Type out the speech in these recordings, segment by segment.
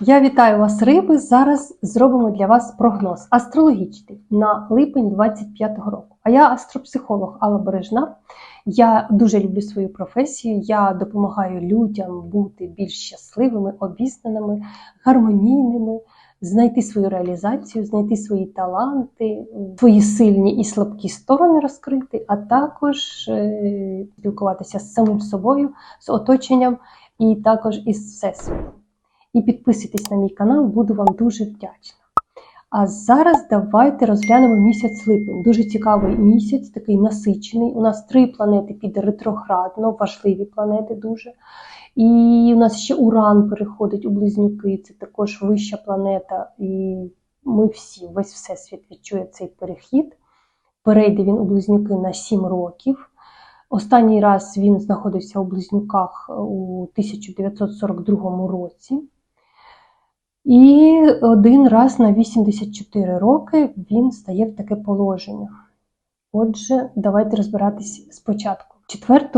Я вітаю вас, риби. Зараз зробимо для вас прогноз астрологічний на липень 25-го року. А я астропсихолог Алла Бережна. Я дуже люблю свою професію. Я допомагаю людям бути більш щасливими, обізнаними, гармонійними, знайти свою реалізацію, знайти свої таланти, свої сильні і слабкі сторони розкрити, а також е, спілкуватися з самим собою, з оточенням і також із всесвітом і підписуйтесь на мій канал, буду вам дуже вдячна. А зараз давайте розглянемо місяць липень. Дуже цікавий місяць, такий насичений. У нас три планети піде ретроградно, важливі планети дуже. І у нас ще Уран переходить у близнюки, це також вища планета. І ми всі, весь всесвіт відчує цей перехід. Перейде він у близнюки на 7 років. Останній раз він знаходився у близнюках у 1942 році. І один раз на 84 роки він стає в таке положення. Отже, давайте розбиратись спочатку. 4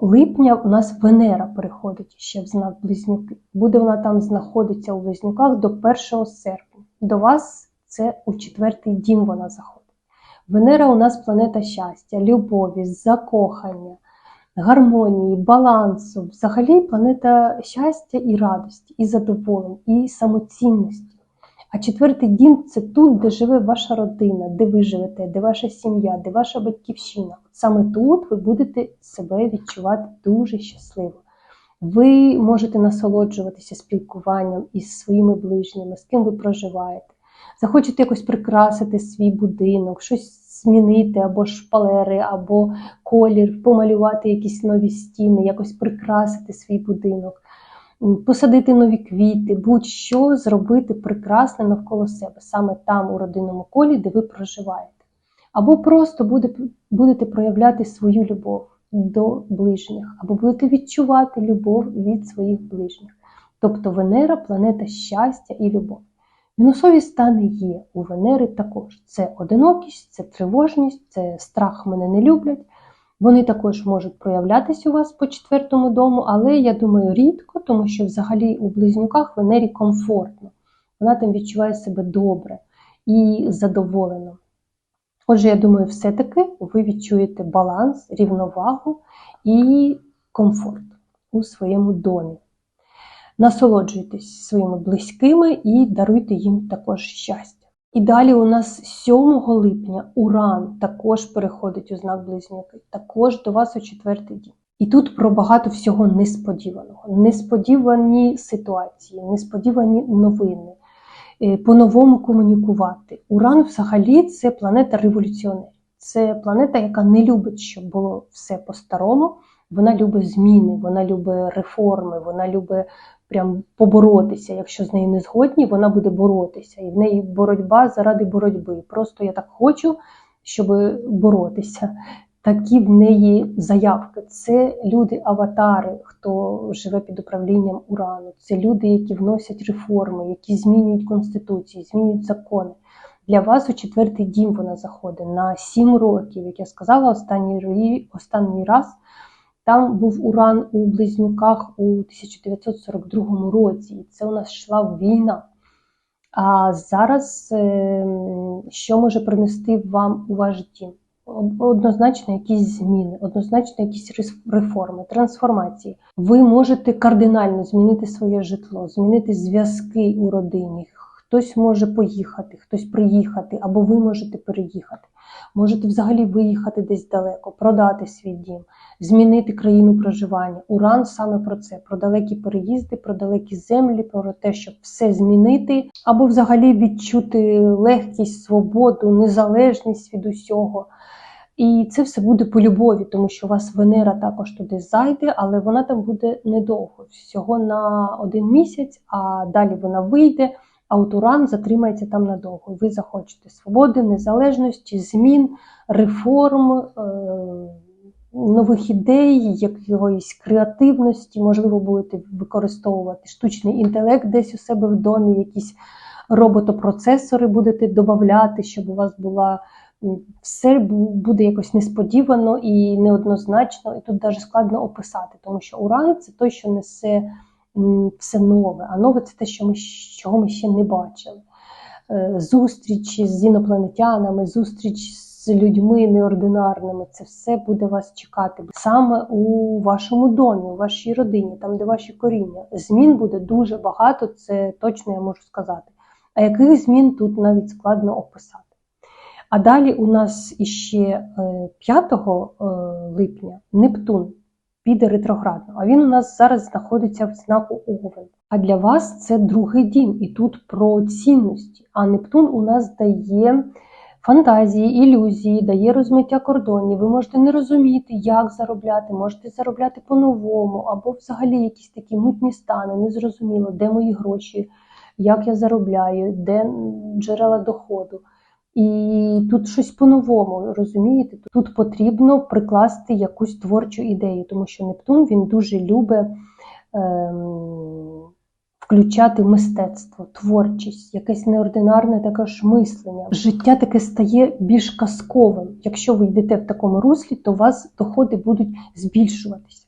липня у нас Венера переходить ще в знак Близнюки. Буде вона там знаходитися у Близнюках до 1 серпня. До вас це у четвертий дім вона заходить. Венера у нас планета щастя, любові, закохання, гармонії, балансу, взагалі планета щастя і радості, і задоволень, і самоцінності. А четвертий дім це тут, де живе ваша родина, де ви живете, де ваша сім'я, де ваша батьківщина. Саме тут ви будете себе відчувати дуже щасливо. Ви можете насолоджуватися спілкуванням із своїми ближніми, з ким ви проживаєте. Захочете якось прикрасити свій будинок, щось змінити або шпалери, або колір, помалювати якісь нові стіни, якось прикрасити свій будинок, посадити нові квіти, будь-що зробити прекрасне навколо себе, саме там, у родинному колі, де ви проживаєте. Або просто будете, проявляти свою любов до ближніх, або будете відчувати любов від своїх ближніх. Тобто Венера планета щастя і любов. Мінусові стани є у Венери також. Це одинокість, це тривожність, це страх мене не люблять. Вони також можуть проявлятися у вас по четвертому дому, але я думаю, рідко, тому що взагалі у близнюках Венері комфортно. Вона там відчуває себе добре і задоволено. Отже, я думаю, все-таки ви відчуєте баланс, рівновагу і комфорт у своєму домі. Насолоджуйтесь своїми близькими і даруйте їм також щастя. І далі у нас 7 липня Уран також переходить у знак близнюки, також до вас у четвертий дім. І тут про багато всього несподіваного, несподівані ситуації, несподівані новини, е, по-новому комунікувати. Уран взагалі це планета революціонерів. Це планета, яка не любить, щоб було все по-старому. Вона любить зміни, вона любить реформи, вона любить прям поборотися. Якщо з нею не згодні, вона буде боротися. І в неї боротьба заради боротьби. Просто я так хочу, щоб боротися. Такі в неї заявки. Це люди-аватари, хто живе під управлінням урану. Це люди, які вносять реформи, які змінюють конституції, змінюють закони. Для вас у четвертий дім вона заходить на сім років, як я сказала, останній останній раз. Там був уран у близнюках у 1942 році, і це у нас йшла війна. А зараз ем, що може принести вам у ваш дім? Однозначно, якісь зміни, однозначно, якісь реформи, трансформації. Ви можете кардинально змінити своє житло, змінити зв'язки у родині. Хтось може поїхати, хтось приїхати, або ви можете переїхати. Можете взагалі виїхати десь далеко, продати свій дім, змінити країну проживання. Уран саме про це: про далекі переїзди, про далекі землі, про те, щоб все змінити, або взагалі відчути легкість, свободу, незалежність від усього. І це все буде по любові, тому що у вас Венера також туди зайде, але вона там буде недовго, всього на один місяць, а далі вона вийде а от Уран затримається там надовго. Ви захочете свободи, незалежності, змін, реформ, е, нових ідей, якоїсь креативності, можливо, будете використовувати штучний інтелект десь у себе в домі, якісь роботопроцесори будете додати, щоб у вас була. Все буде якось несподівано і неоднозначно, і тут навіть складно описати, тому що уран це той, що несе все нове. А нове це те, що ми, чого ми ще не бачили. Е, Зустріч з інопланетянами, зустріч з людьми неординарними. Це все буде вас чекати саме у вашому домі, у вашій родині, там, де ваші коріння. Змін буде дуже багато, це точно я можу сказати. А яких змін тут навіть складно описати. А далі у нас іще е, 5 е, липня Нептун піде ретроградно. А він у нас зараз знаходиться в знаку Овен. А для вас це другий дім, і тут про цінності. А Нептун у нас дає фантазії, ілюзії, дає розмиття кордонів. Ви можете не розуміти, як заробляти, можете заробляти по-новому, або взагалі якісь такі мутні стани, незрозуміло, де мої гроші, як я заробляю, де джерела доходу. І тут щось по-новому, розумієте? Тут потрібно прикласти якусь творчу ідею, тому що Нептун він дуже любить ем, включати мистецтво, творчість, якесь неординарне таке ж мислення. Життя таке стає більш казковим. Якщо ви йдете в такому руслі, то у вас доходи будуть збільшуватися.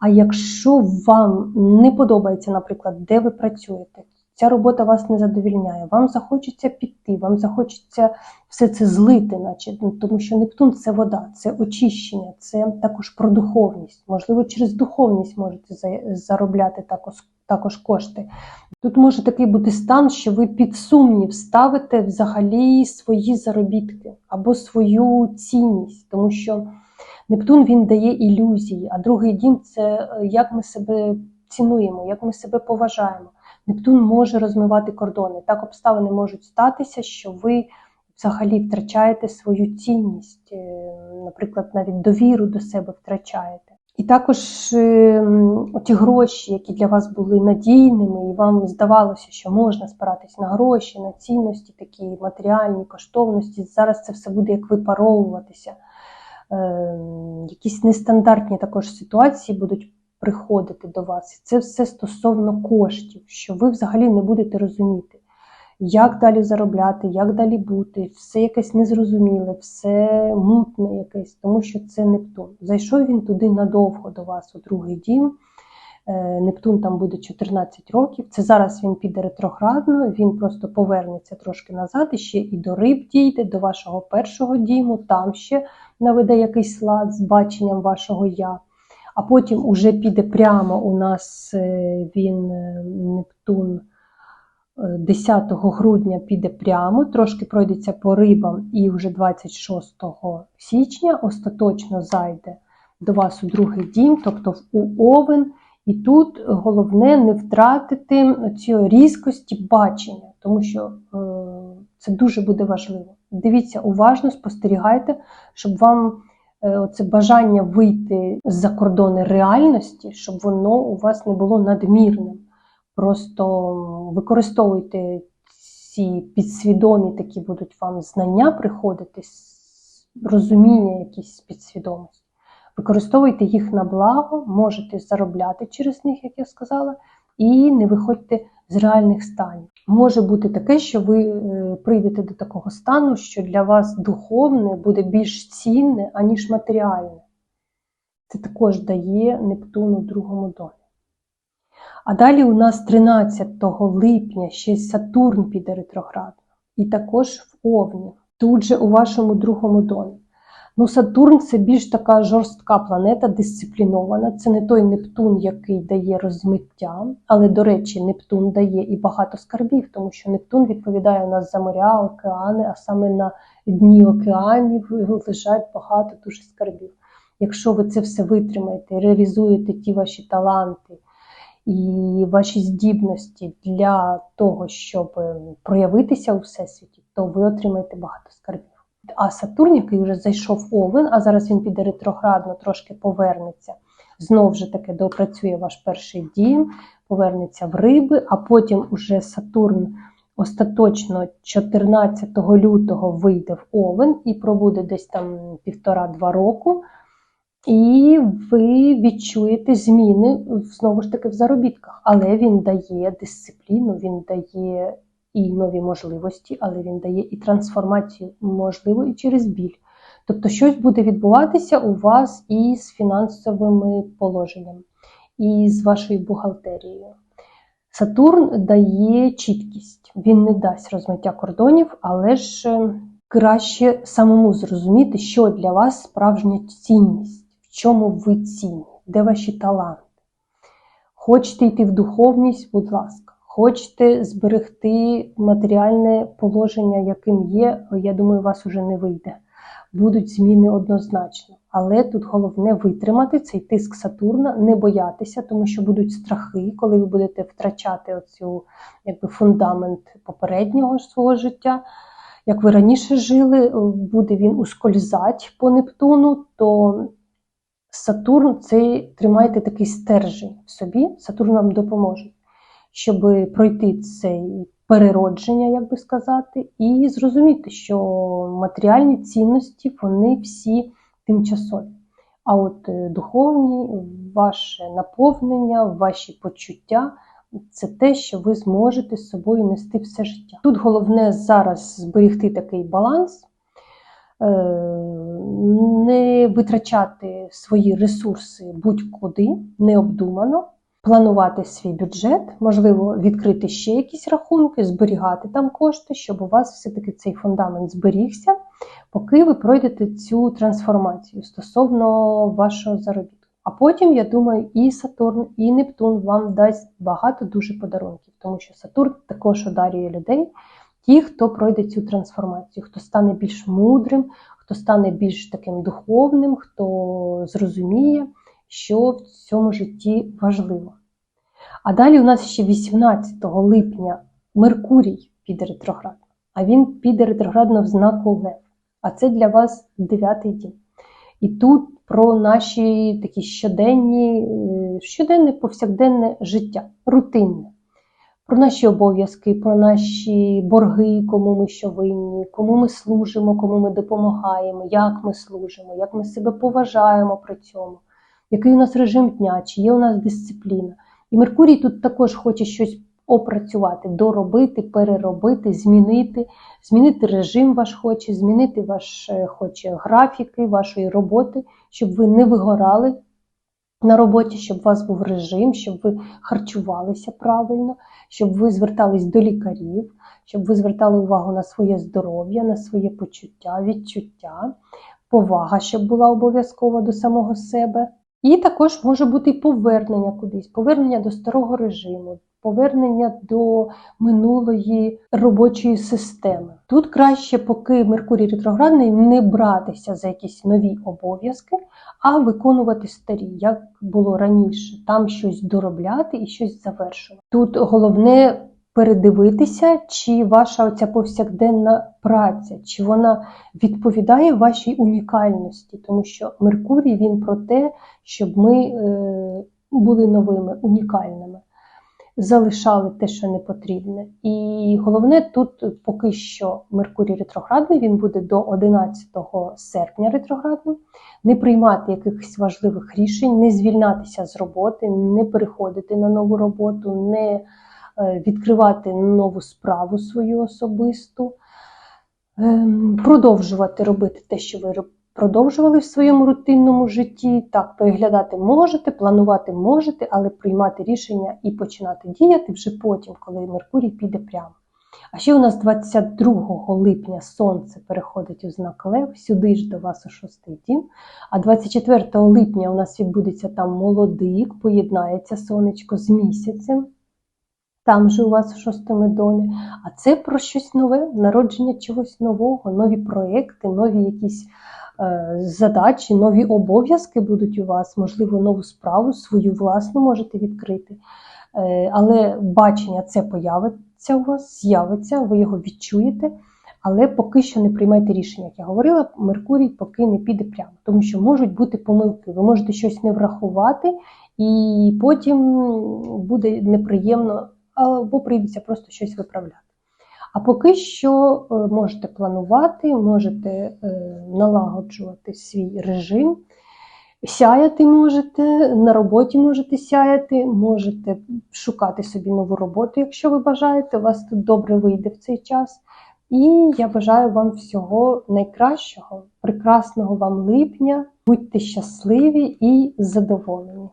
А якщо вам не подобається, наприклад, де ви працюєте, ця робота вас не задовільняє, вам захочеться піти, вам захочеться все це злити, наче, ну, тому що Нептун це вода, це очищення, це також про духовність. Можливо, через духовність можете заробляти також, також кошти. Тут може такий бути стан, що ви під сумнів ставите взагалі свої заробітки або свою цінність, тому що Нептун він дає ілюзії, а другий дім це е, як ми себе цінуємо, як ми себе поважаємо. Нептун може розмивати кордони. Так обставини можуть статися, що ви взагалі втрачаєте свою цінність, е, наприклад, навіть довіру до себе втрачаєте. І також е, ті гроші, які для вас були надійними, і вам здавалося, що можна спиратись на гроші, на цінності, такі матеріальні коштовності. Зараз це все буде як випаровуватися. Е, Якісь нестандартні також ситуації будуть приходити до вас. Це все стосовно коштів, що ви взагалі не будете розуміти, як далі заробляти, як далі бути, все якесь незрозуміле, все мутне якесь, тому що це Нептун. Зайшов він туди надовго до вас у другий дім. Е, Нептун там буде 14 років. Це зараз він піде ретроградно, він просто повернеться трошки назад і ще і до риб дійде, до вашого першого діму, там ще наведе якийсь лад з баченням вашого я. А потім уже піде прямо у нас е, він е, Нептун е, 10 грудня піде прямо, трошки пройдеться по рибам, і вже 26 січня остаточно зайде до вас у другий дім, тобто в- Овен. І тут головне не втратити цієї різкості бачення, тому що е, це дуже буде важливо. Дивіться уважно, спостерігайте, щоб вам е, оце бажання вийти за кордони реальності, щоб воно у вас не було надмірним. Просто використовуйте ці підсвідомі такі будуть вам знання приходити, розуміння якісь підсвідомості. Використовуйте їх на благо, можете заробляти через них, як я сказала, і не виходьте з реальних станів. Може бути таке, що ви е, прийдете до такого стану, що для вас духовне буде більш цінне, аніж матеріальне. Це також дає Нептун у другому домі. А далі у нас 13 липня ще Сатурн піде ретроградно. І також в Овні, тут же у вашому другому домі. Ну, Сатурн це більш така жорстка планета, дисциплінована. Це не той Нептун, який дає розмиття. Але, до речі, Нептун дає і багато скарбів, тому що Нептун відповідає у нас за моря, океани, а саме на дні океанів лежать багато дуже скарбів. Якщо ви це все витримаєте, реалізуєте ті ваші таланти і ваші здібності для того, щоб проявитися у всесвіті, то ви отримаєте багато скарбів. А Сатурн, який вже зайшов Овен, а зараз він піде ретроградно, трошки повернеться. Знов же таки допрацює ваш перший дім, повернеться в риби, а потім уже Сатурн остаточно 14 лютого вийде в Овен і пробуде десь там півтора-два року. І ви відчуєте зміни знову ж таки в заробітках, але він дає дисципліну, він дає і нові можливості, але він дає і трансформацію, можливо, і через біль. Тобто щось буде відбуватися у вас із фінансовими положеннями. і з вашою бухгалтерією. Сатурн дає чіткість, він не дасть розмиття кордонів, але ж е, краще самому зрозуміти, що для вас справжня цінність, в чому ви цінні, де ваші таланти. Хочете йти в духовність, будь ласка. Хочете зберегти матеріальне положення, яким є, я думаю, у вас уже не вийде. Будуть зміни однозначно. Але тут головне витримати цей тиск Сатурна, не боятися, тому що будуть страхи, коли ви будете втрачати оцю якби, фундамент попереднього свого життя. Як ви раніше жили, буде він ускользати по Нептуну, то Сатурн це тримайте такий стержень в собі, Сатурн вам допоможе, щоб пройти цей переродження, як би сказати, і зрозуміти, що матеріальні цінності вони всі тимчасові. А от е, духовні, ваше наповнення, ваші почуття це те, що ви зможете з собою нести все життя. Тут головне зараз зберегти такий баланс, е, не витрачати свої ресурси будь-куди, необдумано, планувати свій бюджет, можливо, відкрити ще якісь рахунки, зберігати там кошти, щоб у вас все-таки цей фундамент зберігся, поки ви пройдете цю трансформацію стосовно вашого заробітку. А потім, я думаю, і Сатурн, і Нептун вам дасть багато дуже подарунків, тому що Сатурн також одарює людей, ті, хто пройде цю трансформацію, хто стане більш мудрим, хто стане більш таким духовним, хто зрозуміє, що в цьому житті важливо. А далі у нас ще 18 липня Меркурій піде ретроградно, а він піде ретроградно в знаку Лев. А це для вас дев'ятий дім. І тут про наші такі щоденні, е, щоденне повсякденне життя, рутинне, про наші обов'язки, про наші борги, кому ми що винні, кому ми служимо, кому ми допомагаємо, як ми служимо, як ми себе поважаємо при цьому, який у нас режим дня, чи є у нас дисципліна. І Меркурій тут також хоче щось опрацювати, доробити, переробити, змінити, змінити режим ваш хоче, змінити ваш е, хоче графіки вашої роботи, щоб ви не вигорали на роботі, щоб у вас був режим, щоб ви харчувалися правильно, щоб ви звертались до лікарів, щоб ви звертали увагу на своє здоров'я, на своє почуття, відчуття, повага, щоб була обов'язково до самого себе. І також може бути повернення кудись, повернення до старого режиму, повернення до минулої робочої системи. Тут краще, поки Меркурій ретроградний, не братися за якісь нові обов'язки, а виконувати старі, як було раніше, там щось доробляти і щось завершувати. Тут головне передивитися, чи ваша оця повсякденна праця, чи вона відповідає вашій унікальності, тому що Меркурій він про те, щоб ми е, були новими, унікальними. Залишали те, що не потрібне. І головне, тут поки що Меркурій ретроградний, він буде до 11 серпня ретроградним, не приймати якихось важливих рішень, не звільнатися з роботи, не переходити на нову роботу, не відкривати нову справу свою особисту, ем, продовжувати робити те, що ви продовжували в своєму рутинному житті. Так, переглядати можете, планувати можете, але приймати рішення і починати діяти вже потім, коли Меркурій піде прямо. А ще у нас 22 липня Сонце переходить у знак Лев, сюди ж до вас у шостий дім. А 24 липня у нас відбудеться там молодик, поєднається сонечко з місяцем. Там же у вас в шостому домі. А це про щось нове, народження чогось нового, нові проекти, нові якісь е, задачі, нові обов'язки будуть у вас, можливо, нову справу, свою власну можете відкрити. Е, але бачення це появиться у вас, з'явиться, ви його відчуєте. Але поки що не приймайте рішення, як я говорила, Меркурій поки не піде прямо, тому що можуть бути помилки. Ви можете щось не врахувати, і потім буде неприємно або прийдеться просто щось виправляти. А поки що е, можете планувати, можете е, налагоджувати свій режим, сяяти можете, на роботі можете сяяти, можете шукати собі нову роботу, якщо ви бажаєте, у вас тут добре вийде в цей час. І я бажаю вам всього найкращого, прекрасного вам липня. Будьте щасливі і задоволені.